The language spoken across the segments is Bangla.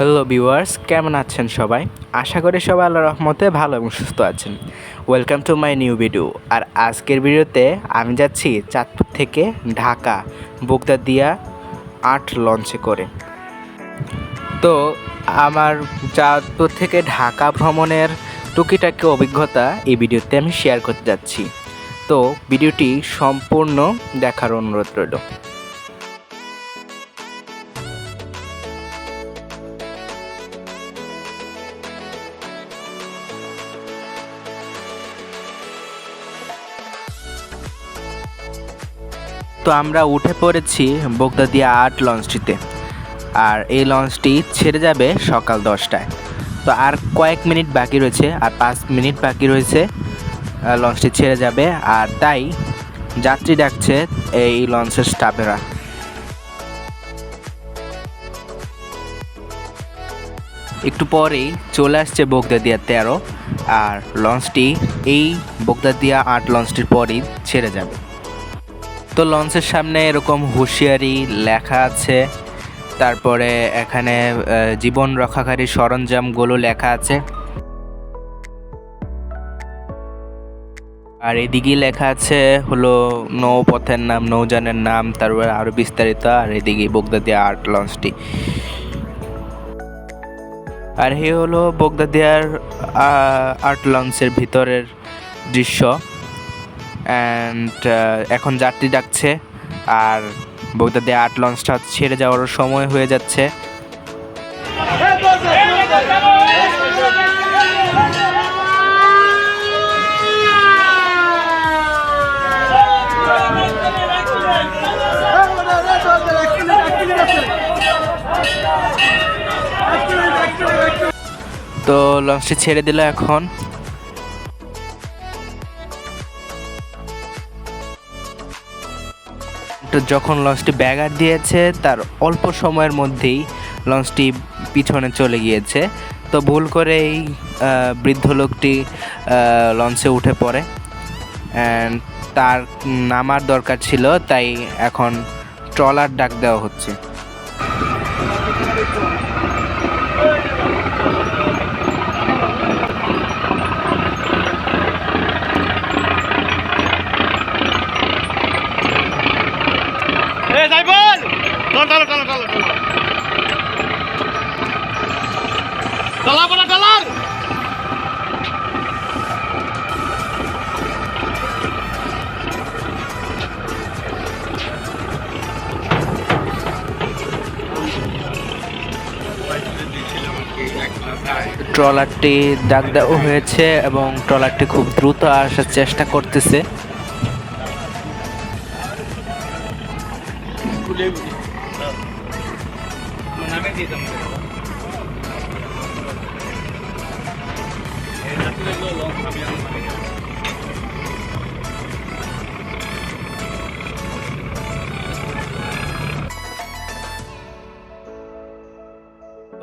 হ্যালো ভিউয়ার্স কেমন আছেন সবাই? আশা করি সবাই আল্লাহ রহমতে ভালো এবং সুস্থ আছেন। Welcome to my new video আর আজকের ভিডিওতে আমি যাচ্ছি চাঁদপুর থেকে ঢাকা দিয়া আর্ট লঞ্চে করে। তো আমার চাঁদপুর থেকে ঢাকা ভ্রমণের টুকিটাকি অভিজ্ঞতা এই ভিডিওতে আমি শেয়ার করতে যাচ্ছি। তো ভিডিওটি সম্পূর্ণ দেখার অনুরোধ রইল। তো আমরা উঠে পড়েছি বগদাদিয়া আর্ট লঞ্চটিতে। আর এই লঞ্চটি ছেড়ে যাবে সকাল দশটায়। তো আর কয়েক মিনিট বাকি রয়েছে, আর পাঁচ মিনিট বাকি রয়েছে লঞ্চটি ছেড়ে যাবে। আর তাই যাত্রী ডাকছে এই লঞ্চের স্টাফেরা। একটু পরেই চলে আসছে বগদাদিয়া তেরো, আর লঞ্চটি এই বগদাদিয়া আর্ট লঞ্চটির পরেই ছেড়ে যাবে। তো লঞ্চের সামনে এরকম হুঁশিয়ারি লেখা আছে। তারপরে এখানে জীবন রক্ষাকারী সরঞ্জামগুলো লেখা আছে। আর এদিকে লেখা আছে হলো, নৌপথের নাম, নৌযানের নাম, তারপরে আরও বিস্তারিত। আর এদিকে বগদাদিয়া আর্ট লঞ্চটি। আর এই হলো বগদাদিয়ার আর্ট লঞ্চের ভিতরের দৃশ্য। অ্যান্ড এখন যাত্রী ডাকছে, আর বগদাদে আট লঞ্চটা ছেড়ে যাওয়ার সময় হয়ে যাচ্ছে। তো লঞ্চটি ছেড়ে দিল এখন। যখন লঞ্চটি ব্যাগার দিয়েছে, তার অল্প সময়ের মধ্যেই লঞ্চটি পিছনে চলে গিয়েছে। তো ভুল করে এই বৃদ্ধ লোকটি লঞ্চে উঠে পড়ে। অ্যান্ড তার নামার দরকার ছিল, তাই এখন ট্রলার ডাক দেওয়া হচ্ছে। ট্রলারটি দেওয়া হয়েছে এবং ট্রলারটি খুব দ্রুত আসার চেষ্টা করতেছে।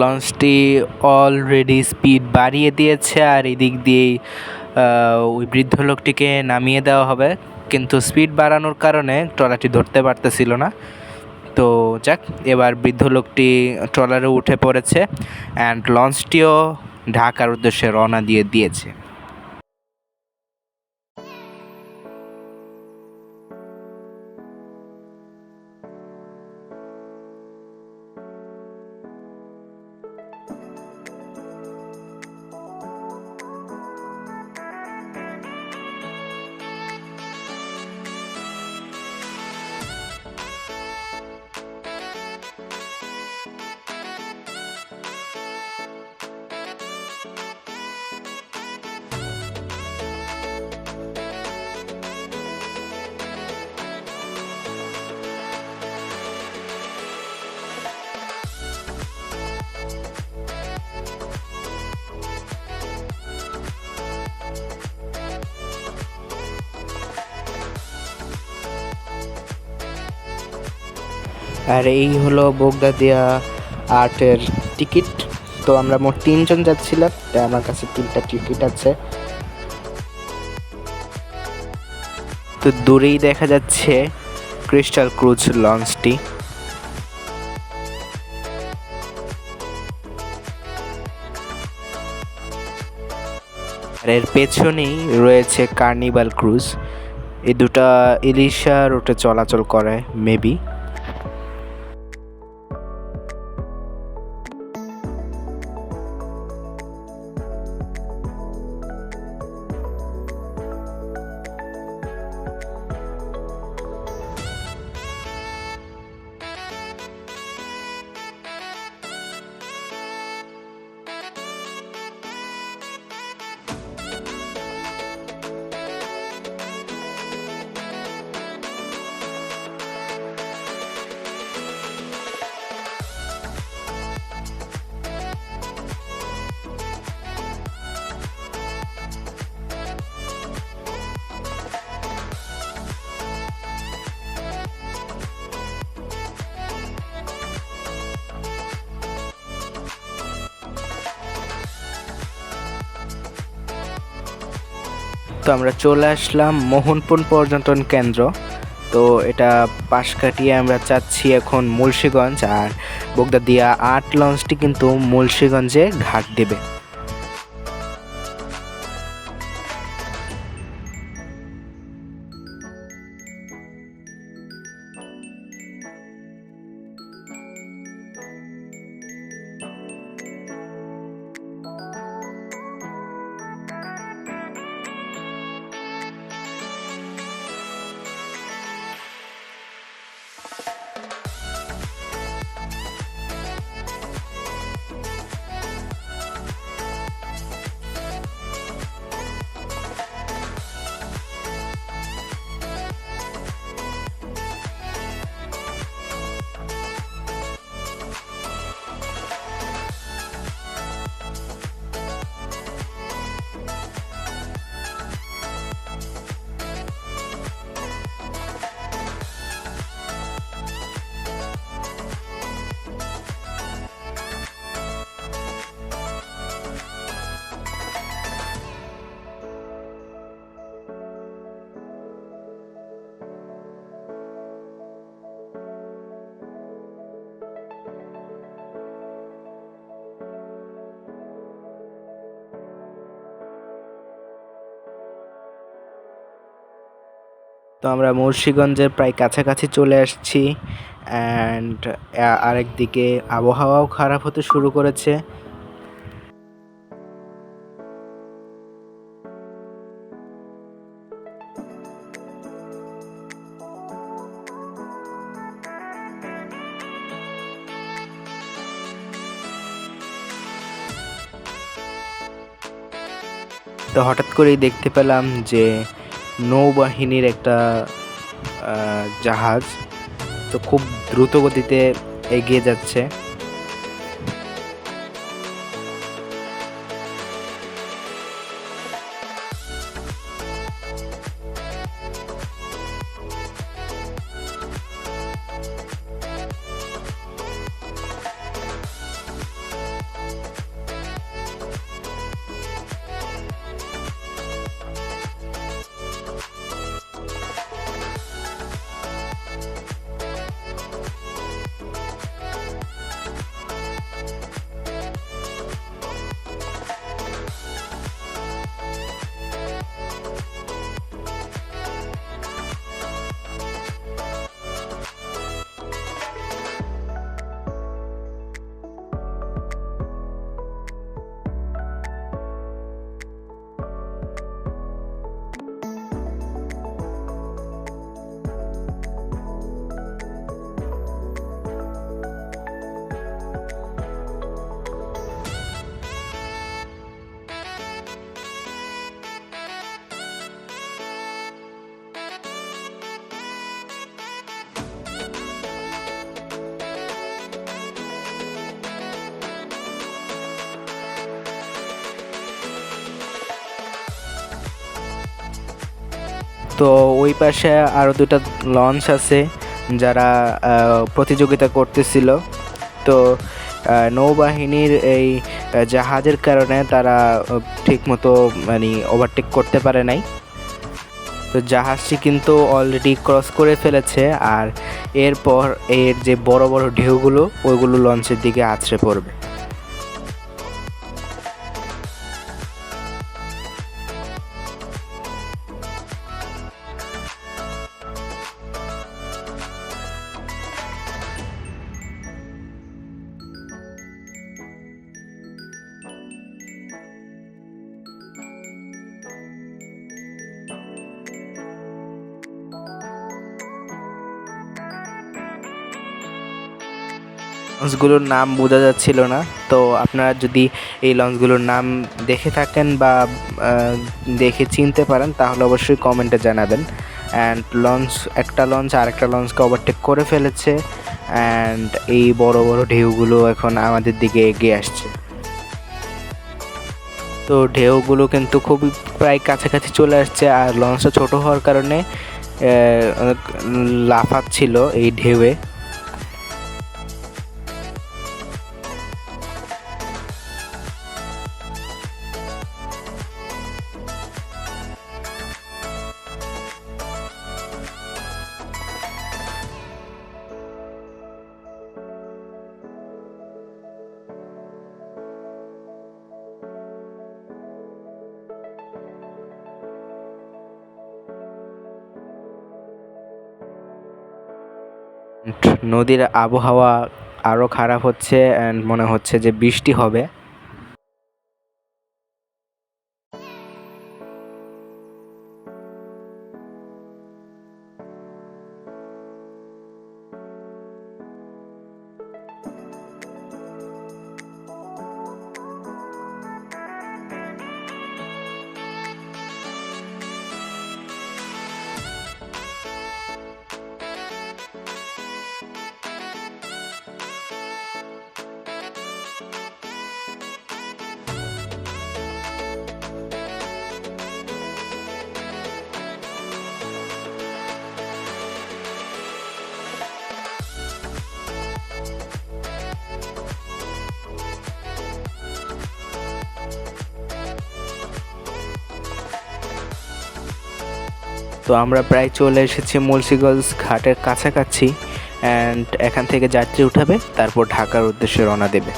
লঞ্চটি অলরেডি স্পিড বাড়িয়ে দিয়েছে আর এদিক দিয়েই ওই বৃদ্ধ লোকটিকে নামিয়ে দেওয়া হবে। কিন্তু স্পিড বাড়ানোর কারণে ট্রলারটি ধরতে পারতেছিল না। তো যাক, এবার বৃদ্ধ লোকটি ট্রলারে উঠে পড়েছে অ্যান্ড লঞ্চটিও ঢাকার উদ্দেশ্যে রওনা দিয়ে দিয়েছে। আর এই হলো বোগদা দেয়া আর্টের টিকিট। তো আমরা মোট তিনজন যাচ্ছিলাম, তাই আমার কাছে তিনটা টিকিট আছে। তো দূরেই দেখা যাচ্ছে ক্রিস্টাল ক্রুজ লঞ্চটি। আর এর পেছনেই রয়েছে কার্নিভাল ক্রুজ। এই দুটা ইলিশা রুটে চলাচল করে, মেবি। তো আমরা চলে আসলাম মোহনপুর পর্যটন কেন্দ্র। তো এটা পাশ কাটিয়ে আমরা চাচ্ছি এখন মুন্সীগঞ্জ আর বগদা দিয়া আট লঞ্চটি কিন্তু মুলশিগঞ্জে ঘাট দেবে। তো আমরা মুন্সীগঞ্জের প্রায় কাছাকাছি চলে আসছি অ্যান্ড আরেকদিকে আবহাওয়াও খারাপ হতে শুরু করেছে। তো হঠাৎ করেই দেখতে পেলাম যে নৌবাহিনীর একটা জাহাজ তো খুব দ্রুত গতিতে এগিয়ে যাচ্ছে। তো ওই পাশে আরও দুটা লঞ্চ আছে যারা প্রতিযোগিতা করতেছিল। তো নৌবাহিনীর এই জাহাজের কারণে তারা ঠিকমতো মানে ওভারটেক করতে পারে নাই। তো জাহাজটি কিন্তু অলরেডি ক্রস করে ফেলেছে আর এরপর এর যে বড় বড় ঢেউগুলো, ওইগুলো লঞ্চের দিকে আছড়ে পড়বে। লঞ্চগুলোর নাম বোঝা যাচ্ছিল না। তো আপনারা যদি এই লঞ্চগুলোর নাম দেখে থাকেন বা দেখে চিনতে পারেন, তাহলে অবশ্যই কমেন্টে জানাবেন। অ্যান্ড লঞ্চ, একটা লঞ্চ আরেকটা লঞ্চকে ওভারটেক করে ফেলেছে। অ্যান্ড এই বড় বড় ঢেউগুলো এখন আমাদের দিকে এগিয়ে আসছে। তো ঢেউগুলো কিন্তু খুবই প্রায় কাছাকাছি চলে আসছে আর লঞ্চটা ছোট হওয়ার কারণে লাফাচ্ছিল এই ঢেউয়ে। নদীর আবহাওয়া আরও খারাপ হচ্ছে অ্যান্ড মনে হচ্ছে যে বৃষ্টি হবে। তো আমরা প্রায় চলে এসেছি মুন্সিগঞ্জ ঘাটের কাছাকাছি অ্যান্ড এখান থেকে যাত্রী উঠাবে, তারপর ঢাকার উদ্দেশ্যে রওনা দেবে।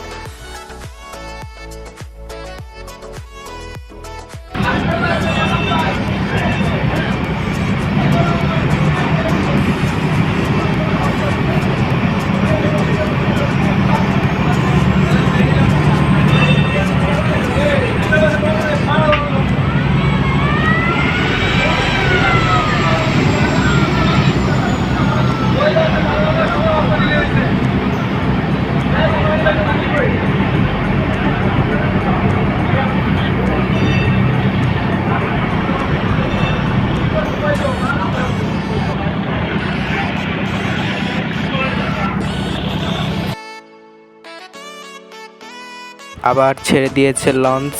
আবার ছেড়ে দিয়েছে লঞ্চ।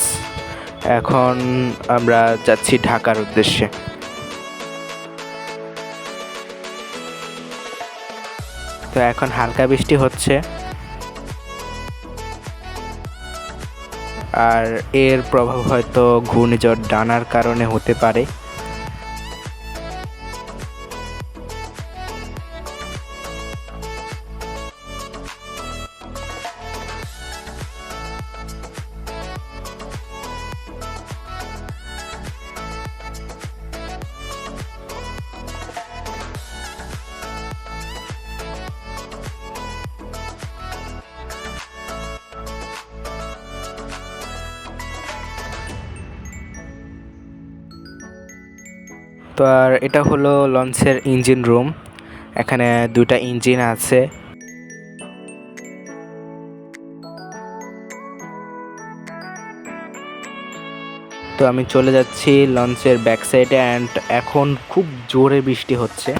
এখন আমরা যাচ্ছি ঢাকার উদ্দেশ্যে। তো এখন হালকা বৃষ্টি হচ্ছে। আর এর প্রভাব হয়তো ঘূর্ণিঝড় ডানার কারণে হতে পারে। এটা হলো লঞ্চের ইঞ্জিন রুম। এখানে দুটা ইঞ্জিন আছে। তো আমি চলে যাচ্ছি লঞ্চের ব্যাক সাইডে অ্যান্ড এখন খুব জোরে বৃষ্টি হচ্ছে।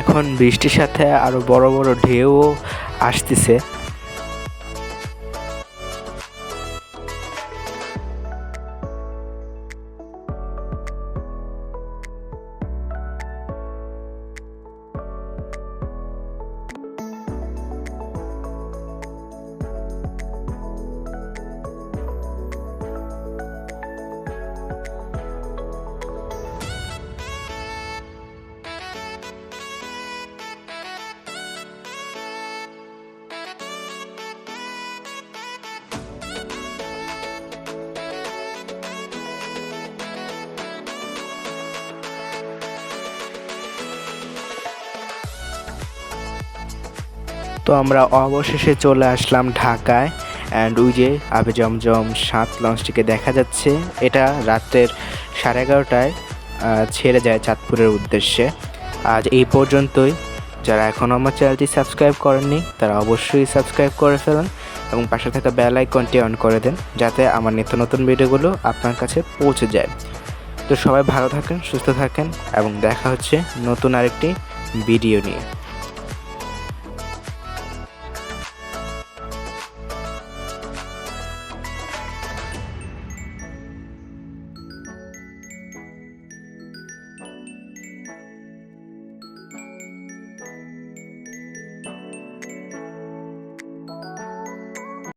এখন বৃষ্টির সাথে আরও বড় বড় ঢেউও আসতেছে। তো আমরা অবশেষে চলে আসলাম ঢাকায়। অ্যান্ড ওই যে আবে জমজম সাত লঞ্চটিকে দেখা যাচ্ছে। এটা রাত্রের সাড়ে এগারোটায় ছেড়ে যায় চাঁদপুরের উদ্দেশ্যে। আজ এই পর্যন্তই। যারা এখনও আমার চ্যানেলটি সাবস্ক্রাইব করেননি, তারা অবশ্যই সাবস্ক্রাইব করে ফেলুন এবং পাশে থাকা বেল আইকনটি অন করে দেন, যাতে আমার নিত্য নতুন ভিডিওগুলো আপনার কাছে পৌঁছে যায়। তো সবাই ভালো থাকেন, সুস্থ থাকেন এবং দেখা হচ্ছে নতুন আরেকটি ভিডিও নিয়ে।